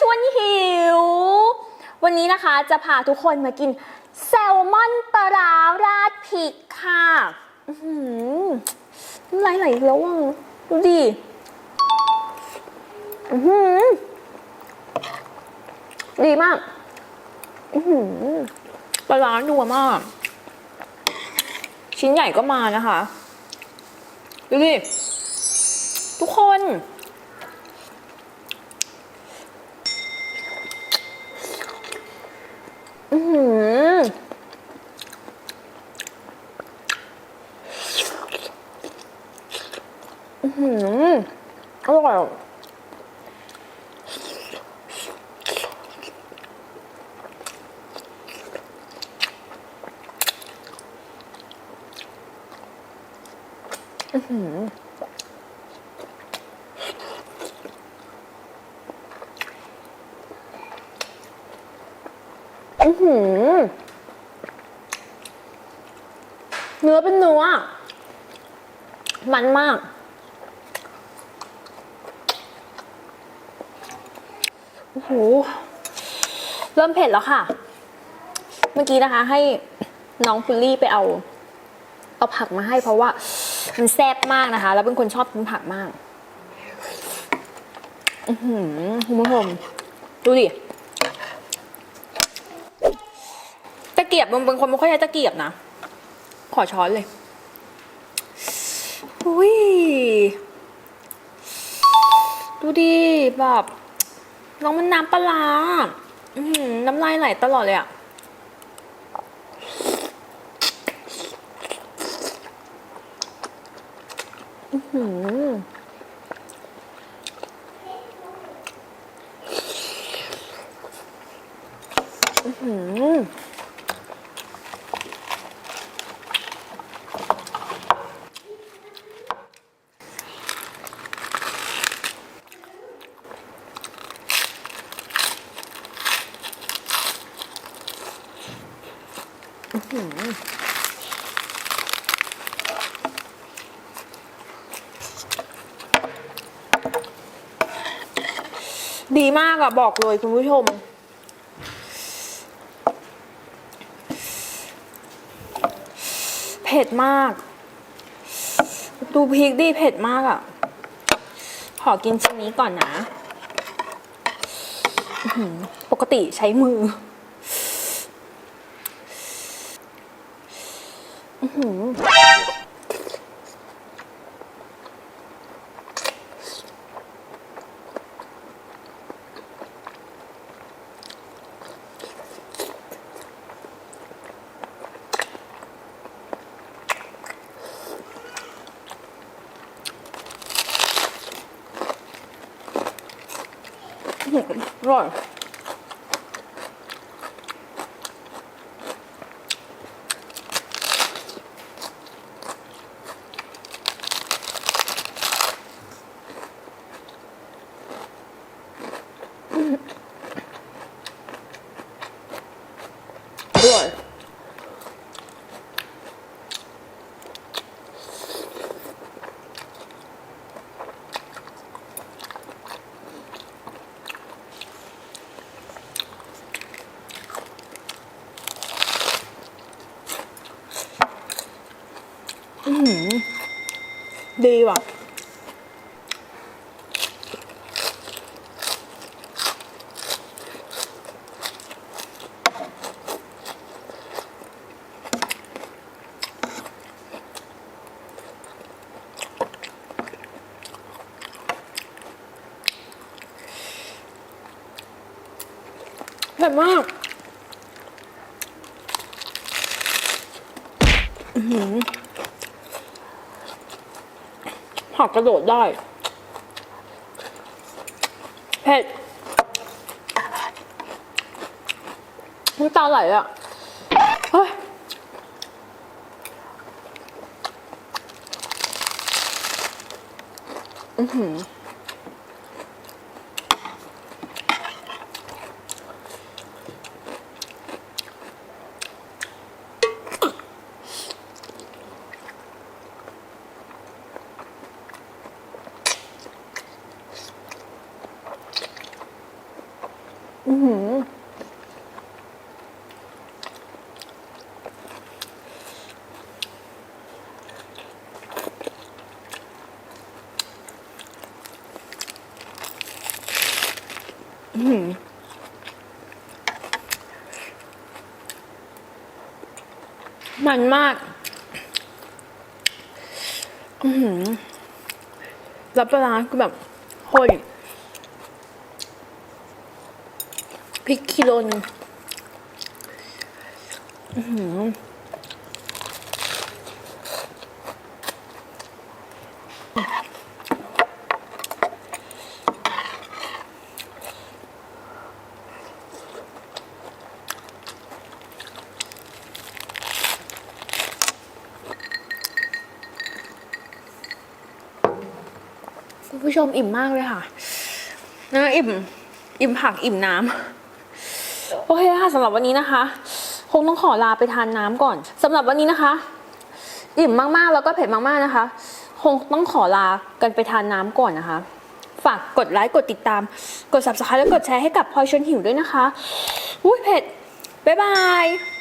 ชวนหิว วันนี้นะคะจะพาทุกคนมากินแซลมอนปลาร้าราดพริกค่ะอื้อหือน้ำลไหลแล้วอะดูดิอื้อหือดีมากอื้อหือปลาร้านัวมาก ชิ้นใหญ่ก็มานะคะ ดูดิ ทุกคน อือหืออือหือร่อยอะ อื้อหือ เนื้อเป็นเนื้อ มันมาก โอ้โห เริ่มเผ็ดแล้วค่ะ เมื่อกี้นะคะให้น้องพุลลี่ไปเอา เอาผักมาให้เพราะว่ามันแซ่บมากนะคะ แล้วเป็นคนชอบกินผักมาก อือหือคุณผู้ชมดูดิ เกียบบางบางคนไม่ค่อยใช้ตะเกียบนะ ขอช้อนเลยอุ้ยดูดิแบบน้องมันน้ำปลาอืน้ำลายไหลตลอดเลยอะอือหือ ดีมากอะบอกเลยคุณผู้ชม เผ็ดมาก ดูพริกดิเผ็ดมากอะขอกินชิ้นนี้ก่อนนะ ปกติใช้มือ อื้ อืดีว่ะ เผ็ดมากอือหือ ผักกระโดดได้ เผ็ดน้ำตาไหลอะ เฮ้ยอือหืออ มันมาก อือรับปลาคือแบบโหย พริกกิโลนึงคุณผู้ชมอิ่มมากเลยค่ะนะอิ่ม อิ่มผักอิ่มน้ำ โอเคค่ะสำหรับวันนี้นะคะ คงต้องขอลาไปทานน้ำก่อนสำหรับวันนี้นะคะ อิ่มมากๆแล้วก็เผ็ดมากๆนะคะ คงต้องขอลากันไปทานน้ำก่อนนะคะ ฝากกดไลค์กดติดตาม กด subscribe และกดแชร์ให้กับพลอยชวนหิวด้วยนะคะอุ้ยเผ็ดบ๊ายบาย